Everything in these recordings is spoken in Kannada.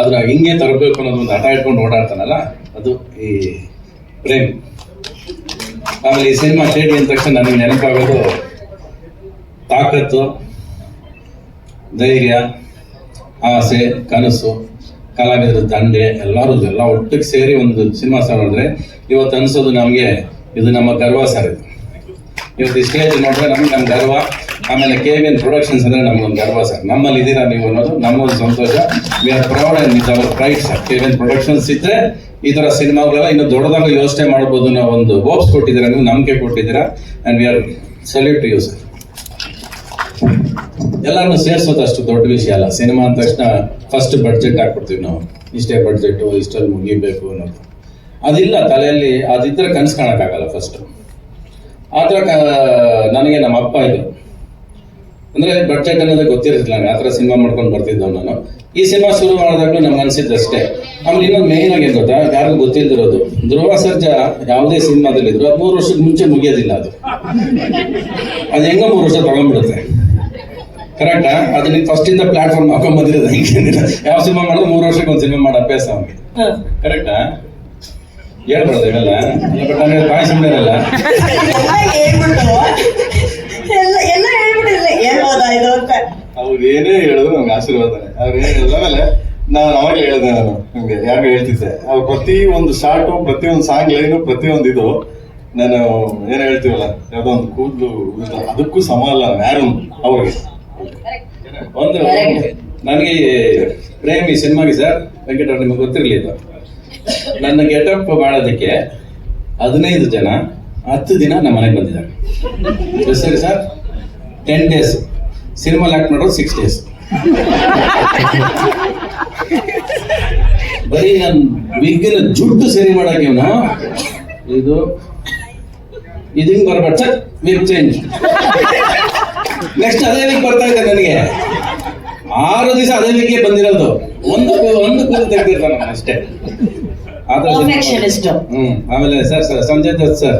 ಅದ್ರ ಹಿಂಗೆ ತರಬೇಕು ಅನ್ನೋದು ಒಂದು ಹಠ ಇಟ್ಕೊಂಡು ಓಡಾಡ್ತಾನಲ್ಲ, ಅದು ಈ ಪ್ರೇಮ್. ಆಮೇಲೆ ಈ ಸಿನಿಮಾ ಶೇಡಿ ಅಂದ ತಕ್ಷಣ ನನಗೆ ನೆನಪಾಗೋದು ತಾಕತ್ತು, ಧೈರ್ಯ, ಆಸೆ, ಕನಸು, ಕಲಾವಿದರ ದಂಡೆ, ಎಲ್ಲರೂ ಎಲ್ಲ ಒಟ್ಟಿಗೆ ಸೇರಿ ಒಂದು ಸಿನಿಮಾ ಸರ್ ನೋಡಿದ್ರೆ ಇವತ್ತು ಅನಿಸೋದು ನಮಗೆ ಇದು ನಮ್ಮ ಗರ್ವ ಸರ್ ಇದು. ಇವತ್ತು ಈ ಸ್ಟೇಜ್ ನೋಡಿದ್ರೆ ನಮ್ಗೆ ನಮ್ಮ ಗರ್ವ. ಆಮೇಲೆ ಕೆ ವಿ ಎನ್ ಪ್ರೊಡಕ್ಷನ್ಸ್ ಅಂದ್ರೆ ನಮ್ಗೊಂದು ಗರ್ವ ಸರ್. ನಮ್ಮಲ್ಲಿ ಇದ್ದೀರಾ ನೀವು ಅನ್ನೋದು ನಮ್ಮೊಂದು ಸಂತೋಷ. We are proud and with our pride sir. K V N productions ಇದ್ರೆ ಈ ತರ ಸಿನಿಮಾಗಳೆಲ್ಲ ಇನ್ನು ದೊಡ್ಡದಾಗ ಯೋಚನೆ ಮಾಡ್ಬೋದು ನಾವು ಒಂದು ಹೋಪ್ಸ್ ಕೊಟ್ಟಿದ್ದೀರಾ ನೀವು, ನಂಬಿಕೆ ಕೊಟ್ಟಿದ್ದೀರಾ? And we are salute you sir ಎಲ್ಲಾನು ಸೇರಿಸೋದು ಅಷ್ಟು ದೊಡ್ಡ ವಿಷಯ ಅಲ್ಲ. ಸಿನಿಮಾ ಅಂದ ತಕ್ಷಣ ಫಸ್ಟ್ ಬಡ್ಜೆಟ್ ಹಾಕ್ಬಿಡ್ತೀವಿ ನಾವು. ಇಷ್ಟೇ ಬಡ್ಜೆಟ್ ಇಷ್ಟಲ್ಲಿ ಮುಗಿಬೇಕು ಅನ್ನೋದು. ಅದಿಲ್ಲ, ತಲೆಯಲ್ಲಿ ಅದಿದ್ರೆ ಕನಸು ಕಾಣಕ್ಕಾಗಲ್ಲ ಫಸ್ಟ್ ಥರ ನನಗೆ ನಮ್ಮ ಅಪ್ಪ ಇದು ಅಂದ್ರೆ ಬಡ್ಜೆಟ್ ಅನ್ನೋದೇ ಗೊತ್ತಿರ್ತಿಲ್ಲ ನಾನು ಆ ಥರ ಸಿನಿಮಾ ಮಾಡ್ಕೊಂಡು ಬರ್ತಿದ್ದವ್ ನಾನು. ಈ ಸಿನಿಮಾ ಶುರು ಮಾಡಿದಾಗಲೂ ನಮ್ಗೆ ಅನ್ಸಿದ್ದಷ್ಟೇ ಆಮೇಲೆ ಇನ್ನೊಂದು ಮೇನ್ ಆಗಿ ಗೊತ್ತಾ? ಯಾರಿಗೂ ಗೊತ್ತಿಲ್ದಿರೋದು. ಧ್ರುವ ಸರ್ಜ ಯಾವುದೇ ಸಿನಿಮಾದಲ್ಲಿ ಇದ್ರು ಮೂರು ವರ್ಷದ ಮುಂಚೆ ಮುಗಿಯೋದಿಲ್ಲ ಅದು. ಅದು ಹೆಂಗ ಮೂರು ವರ್ಷ ತಗೊಂಡ್ಬಿಡುತ್ತೆ. ಕರೆಕ್ಟಾ ಅದು ನೀವು ಫಸ್ಟ್ ಇಂದ ಪ್ಲಾಟ್ಫಾರ್ಮ್ ಹಾಕೊಂಡ್ ಯಾವ ಸಿನಿಮಾ ಮಾಡಿದ್ರು ಮೂರು ವರ್ಷಕ್ಕೆ ಒಂದು ಸಿನಿಮಾ ಮಾಡೋ ಅಭ್ಯಾಸ ಅವ್ನಿಗೆ. ಕರೆಕ್ಟಾ ಹೇಳ್ಬಾರ್ದು ಇವೆಲ್ಲ ಬಟ್ ನನಗೆ ಬಾಯ್ ಸುಮ್ಮನೆ ಇರಲ್ಲ ಎಲ್ಲ ಹೇಳ್ಬಿಟ್ಟು ಎಲ್ಲ ಎಲ್ಲ ಹೇಳ್ಬಿಟ್ಟಿಲ್ಲ ಹೇಳ್ಬೋದಾ ಇದು ಅಂತ ಏನೇ ಹೇಳಿದ್ರು ನಮ್ಗೆ ಆಶೀರ್ವಾದನೆ ಅವ್ರು ಏನ್ ಹೇಳಿದ ಮೇಲೆ ನಾನು ಅವಾಗಲೇ ಹೇಳಿದೆ ನಾನು ನಿಮ್ಗೆ ಯಾರು ಹೇಳ್ತಿದ್ದೆ. ಅವ್ರು ಪ್ರತಿ ಒಂದು ಶಾರ್ಟು ಪ್ರತಿ ಒಂದು ಸಾಂಗ್ ಲೈನ್ ಪ್ರತಿ ಒಂದು ಇದು, ನಾನು ಏನ್ ಹೇಳ್ತೀವಲ್ಲ, ಯಾವ್ದೋ ಒಂದು ಕೂದಲು ಅದಕ್ಕೂ ಸಮ ಅಲ್ಲ, ಯಾರು ಅವ್ರಿಗೆ. ಒಂದು, ನನಗೆ ಪ್ರೇಮಿ ಸಿನಿಮಾಗೆ ಸರ್ ವೆಂಕಟ ನಿಮಗೆ ಗೊತ್ತಿರಲಿ ಇದು. ನನ್ನ ಗೆಟಪ್ ಮಾಡೋದಕ್ಕೆ ಹದಿನೈದು ಜನ ಹತ್ತು ದಿನ ನಮ್ಮ ಮನೆಗೆ ಬಂದಿದ್ದಾರೆ. ಸರಿ sir ten days cinema act ಮಾಡೋದು ಸಿಕ್ಸ್ ಡೇಸ್ ಬರೀ ನನ್ನ ವಿಗ್ಗಿನ ಜುಟ್ಟು ಸರಿ ಮಾಡಕ್ಕೆ ಇವನು. ಇದು ಇದು ಹಿಂಗ್ ಬರ್ಬಾರ್ದು ಸರ್ ವಿಗ್ ಚೇಂಜ್ ನೆಕ್ಸ್ಟ್ ಅದೇ ವೀಕ್ ಬರ್ತಾ ಇದೆ ನನಗೆ. ಆರು ದಿವಸ ಅದೇ ವೀಕೆ ಬಂದಿರೋದು. ಒಂದು ಒಂದು ಕೂದ ತೆಗ್ದಿರ್ತಾನೆ ಅಷ್ಟೇ. ಆಮೇಲೆ sir sir Sanjay Dutt sir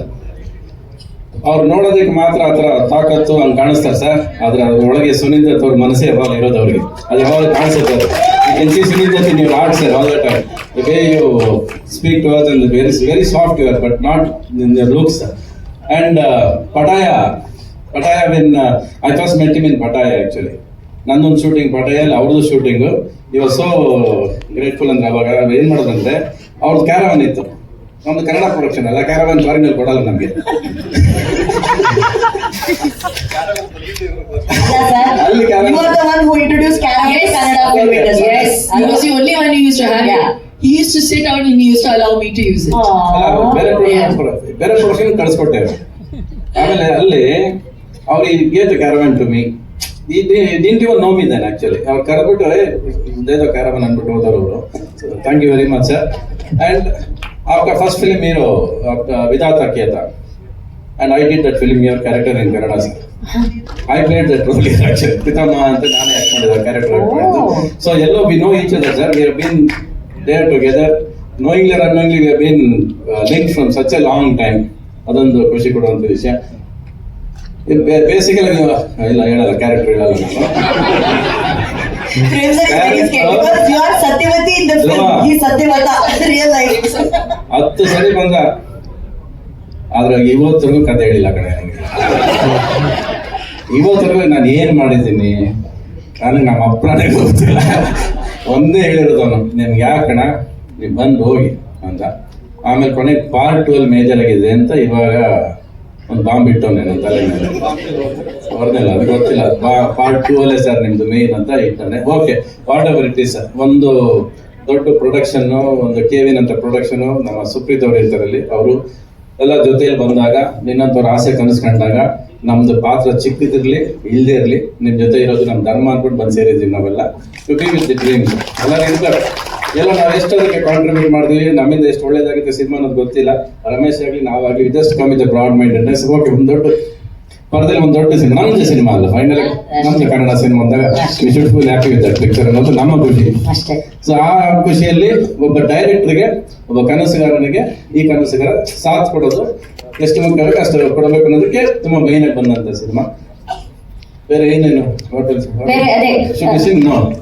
ಅವ್ರು ನೋಡೋದಕ್ಕೆ ಮಾತ್ರ ಆ ಥರ ತಾಕತ್ತು ಹಂಗೆ ಕಾಣಿಸ್ತಾರೆ ಸರ್. ಆದ್ರೆ ಅದ್ರ ಒಳಗೆ ಸುನೀಲ್ ದತ್ ಅವ್ರ ಮನಸ್ಸೇ ಯಾವಾಗ ಇರೋದು ಅವ್ರಿಗೆ. ಅದು ಯಾವಾಗ ಕಾಣಿಸುತ್ತೆ ಯು ಸಿ ಸುನಿಂದತ್ ಇನ್ ನೀವು art sir all the time way you speak to us and very very soft your but not in the looks and Pattaya Pattaya when I first met in Pattaya actually ನಂದೊಂದು ಶೂಟಿಂಗ್ ಪಟಾಯಲ್ಲಿ ಅವ್ರದ್ದು ಶೂಟಿಂಗು ಇವಾಗ ಸೋ ಗ್ರೇಟ್ಫುಲ್ ಅಂದ್ರೆ ಅವಾಗ. ಏನು ಮಾಡೋದಂದ್ರೆ, ಅವ್ರದ್ದು ಕ್ಯಾರವನ್ ಇತ್ತು. ಸೊಂದು ಕನ್ನಡ ಕೊರಪ್ಟನ್ ಅಲ್ಲ ಕ್ಯಾರಾವನ್ ಮಾರಿನಲ್ ಕೊಡಲ್ಲ ನಮಗೆ. ಯಾರೋ ಒಬ್ಬ ಲೀಡ್ ಇವರು ಕೊಟ್ರು ಅಲ್ಲಾ ಆಮೇಲೆ ಅಲ್ಲಿ ಅವರಿ ಗಿವ್ಡ್ ಕ್ಯಾರಾವನ್ ಟು ಮೀ ನೀನೇ ನೀನೇ ನೋ ಮೀ ದನ್ ಆಕ್ಚುಲಿ ಅವರು ಕರೆಬಿಡಾರೆ ಮುಂದೆ ಅದು caravan thank you very much sir and आपका फर्स्ट फिल्म हीरो आपका विधाता किया था and I did that film your character in Kannada sir. I played that role actually. ಪಿತಾಮ ಅಂತ ನಾನೇ ಆಕ್ಟ್ ಮಾಡಿದ ಕ್ಯಾರೆಕ್ಟರ್ ಆಕ್ಟ್ ಮಾಡಿದ್ದು Oh. So yellow we know each other sir we have been there together knowingly or unknowingly we have been link from such a long time ಅದೊಂದು ಖುಷಿ ಕೊಡುವಂತ ವಿಷಯ ಬೇಸಿಕಲಿ ನೀವು ಇಲ್ಲ ಹೇಳಲ್ಲ ಕ್ಯಾರೆಕ್ಟರ್ ಹೇಳಲ್ಲ ನಾನು Frames are very scary ಹತ್ತು ಸರಿ ಬಂದ. ಆದ್ರೆ ಇವತ್ತರೆಗೂ ಕತೆ ಹೇಳಿಲ್ಲ ಕಡೆ ನನಗೆ. ಇವತ್ತರೆಗೂ ನಾನು ಏನ್ ಮಾಡಿದ್ದೀನಿ? ನನಗೆ ನಮ್ಮ ಅಪ್ಪನೇ ಗೊತ್ತಿಲ್ಲ. ಒಂದೇ ಹೇಳಿರೋದು ಅವನು ನಿಮ್ಗೆ ಯಾಕಣ ನೀವು ಬಂದು ಹೋಗಿ ಅಂತ. ಆಮೇಲೆ ಕೊನೆಗೆ ಪಾರ್ಟ್ ಟು ಅಲ್ಲಿ ಮೇಜರ್ ಆಗಿದೆ ಅಂತ ಇವಾಗ ಒಂದು ಬಾಂಬ್ ಇಟ್ಟವನೆ ನನ್ನ ತಲೆ ಮೇಲೆ. ಅದು ಗೊತ್ತಿಲ್ಲ. ಪಾರ್ಟ್ ಟೂ ಅಲ್ಲೇ ಸರ್ ನಿಮ್ದು ಮೇನ್ ಅಂತ ಇಟ್ಟಾನೆ okay whatever it is sir ಒಂದು ದೊಡ್ಡ ಪ್ರೊಡಕ್ಷನ್ ಒಂದು ಕೆವಿನ್ ಅಂತ ಪ್ರೊಡಕ್ಷನ್ ನಮ್ಮ ಸುಪ್ರೀತ್ ಅವ್ರು ಇರ್ತಾರಲ್ಲಿ, ಅವರು ಎಲ್ಲ ಜೊತೆಯಲ್ಲಿ ಬಂದಾಗ, ನಿನ್ನಂತವ್ರ ಆಸೆ ಕನಸ್ಕೊಂಡಾಗ ನಮ್ದು ಪಾತ್ರ ಚಿಕ್ಕದಿರ್ಲಿ ಇಲ್ಲದೇ ಇರಲಿ, ನಿಮ್ ಜೊತೆ ಇರೋದು ನಮ್ಮ ಧರ್ಮ ಅನ್ಕೊಂಡು ಬಂದು ಸೇರಿದ್ವಿ ನಾವೆಲ್ಲ. To be with the dreams ಎಲ್ಲ ಇರ್ತಾರೆ. ಎಲ್ಲ ನಾವು ಎಷ್ಟು ಅದಕ್ಕೆ ಕಾಂಟ್ರಿಬ್ಯೂಟ್ ಮಾಡಿದ್ವಿ ನಮ್ಮಿಂದ ಎಷ್ಟು ಒಳ್ಳೇದಾಗುತ್ತೆ ಸಿನಿಮಾ ಅನ್ನೋದು ಗೊತ್ತಿಲ್ಲ. ರಮೇಶ್ ಆಗಲಿ ನಾವಾಗಲಿ ಜಸ್ಟ್ ಕಮ್ ಇದ್ದ ಬ್ರಾಡ್ ಮೈಂಡ್ ಓಕೆ ಒಂದು ದೊಡ್ಡ ಪರದಲ್ಲಿ ಒಂದು ದೊಡ್ಡ ಸಿನಿಮಾ ನಮ್ದು ಸಿನಿಮಾ ಅಲ್ಲ ಫೈನಲ್ ನಮ್ದು ಕನ್ನಡ ಸಿನಿಮಾ ಅಂದಾಗ we should full happy with that picture ಅನ್ನೋದು ನಮ್ಮ ಖುಷಿ ಸೊ ಆ ಖುಷಿಯಲ್ಲಿ ಒಬ್ಬ ಡೈರೆಕ್ಟರ್ಗೆ ಒಬ್ಬ ಕನಸುಗಾರನಿಗೆ ಈ ಕನಸುಗಾರ ಸಾಥ್ ಕೊಡೋದು ಎಷ್ಟು ಮುಖ್ಯವಾಗಿ ಅಷ್ಟು ಕೊಡಬೇಕು ಅನ್ನೋದಕ್ಕೆ ತುಂಬಾ ಮೈನ್ ಆಗಿ ಬಂದಂತ ಸಿನಿಮಾ ಬೇರೆ ಏನೇನು. ನೋ